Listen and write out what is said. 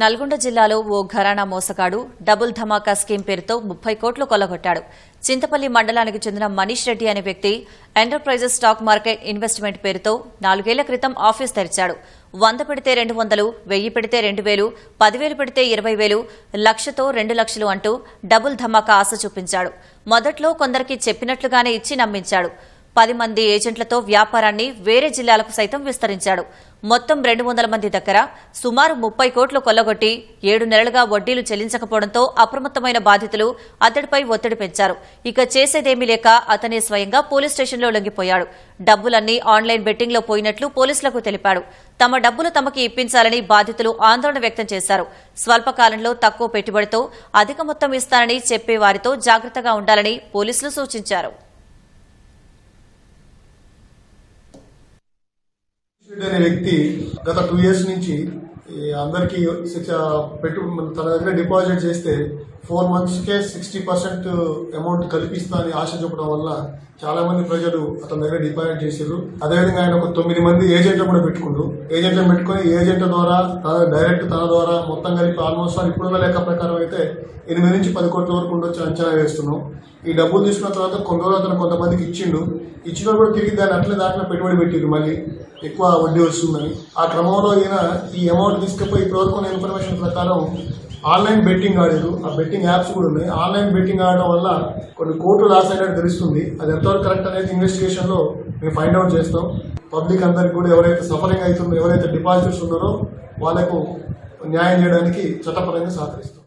నల్గొండ జిల్లాలో ఓ ఘరానా మోసగాడు డబుల్ ధమాకా స్కీమ్ పేరుతో ముప్పై కోట్లు కొల్లగొట్టాడు. చింతపల్లి మండలానికి చెందిన మనీష్ రెడ్డి అనే వ్యక్తి ఎంటర్ప్రైజెస్ స్టాక్ మార్కెట్ ఇన్వెస్ట్మెంట్ పేరుతో నాలుగేళ్ళ క్రితం ఆఫీస్ తెరిచాడు. వంద పెడితే రెండు వందలు వెయ్యి పెడితే రెండు వేలు పదివేలు పెడితే ఇరవై వేలు లక్షతో రెండు లక్షలు అంటూ డబుల్ ధమాకా ఆశ చూపించాడు. మొదట్లో కొందరికి చెప్పినట్లుగానే ఇచ్చి నమ్మించాడు. పది మంది ఏజెంట్లతో వ్యాపారాన్ని వేరే జిల్లాలకు సైతం విస్తరించాడు. మొత్తం రెండు వందల మంది దగ్గర సుమారు ముప్పై కోట్లు కొల్లగొట్టి ఏడు నెలలుగా వడ్డీలు చెల్లించకపోవడంతో అప్రమత్తమైన బాధితులు అతడిపై ఒత్తిడి పెంచారు. ఇక చేసేదేమీ లేక అతనే స్వయంగా పోలీస్ స్టేషన్లో లొంగిపోయాడు. డబ్బులన్నీ ఆన్లైన్ బెట్టింగ్లో పోయినట్లు పోలీసులకు తెలిపాడు. తమ డబ్బులు తమకి ఇప్పించాలని బాధితులు ఆందోళన వ్యక్తం చేశారు. స్వల్పకాలంలో తక్కువ పెట్టుబడితో అధిక మొత్తం ఇస్తానని చెప్పే వారితో జాగ్రత్తగా ఉండాలని పోలీసులు సూచించారు. అనే వ్యక్తి గత టూ ఇయర్స్ నుంచి అందరికీ శిక్ష పెట్టు తన దగ్గర డిపాజిట్ చేస్తే ఫోర్ మంత్స్కే సిక్స్టీ పర్సెంట్ అమౌంట్ కల్పిస్తా అని ఆశ చూపడం వల్ల చాలా మంది ప్రజలు అతని దగ్గర డిపాజిట్ చేశారు అదేవిధంగా ఆయన ఒక తొమ్మిది మంది ఏజెంట్లు కూడా పెట్టుకుంటారు ఏజెంట్లు పెట్టుకుని ఏజెంట్ల ద్వారా డైరెక్ట్ తన ద్వారా మొత్తం కలిపి ఆల్మోస్ట్ ఆల్ ఇప్పుడున్న లెక్క ప్రకారం అయితే ఎనిమిది నుంచి పది కోట్ల వరకు ఉండొచ్చు అంచనా వేస్తున్నాం. ఈ డబ్బులు తీసుకున్న తర్వాత కొన్ని రోజులు అతను కొంతమందికి ఇచ్చిండు. ఇచ్చిన కూడా తిరిగి దాన్ని అట్లే దాంట్లో పెట్టుబడి పెట్టిండు మళ్ళీ. ఎక్కువ వడ్డీ వస్తుందని. ఆ క్రమంలో ఈయన ఈ అమౌంట్ తీసుకుపోయి ఇప్పటివరకు ఉన్న ఇన్ఫర్మేషన్ ప్రకారం ఆన్లైన్ బెట్టింగ్ ఆడారు. ఆ బెట్టింగ్ యాప్స్ కూడా ఉన్నాయి. ఆన్లైన్ బెట్టింగ్ ఆడడం వల్ల కొన్ని కోట్లు లాస్ అయినట్టు తెలుస్తుంది. అది ఎంతవరకు కరెక్ట్ అనేది ఇన్వెస్టిగేషన్లో మేము ఫైండ్ అవుట్ చేస్తాం. పబ్లిక్ అందరికి కూడా ఎవరైతే సఫరింగ్ అవుతుందో ఎవరైతే డిపాజిటర్స్ ఉన్నారో వాళ్ళకు న్యాయం చేయడానికి చట్టపరంగా సహకరిస్తాం.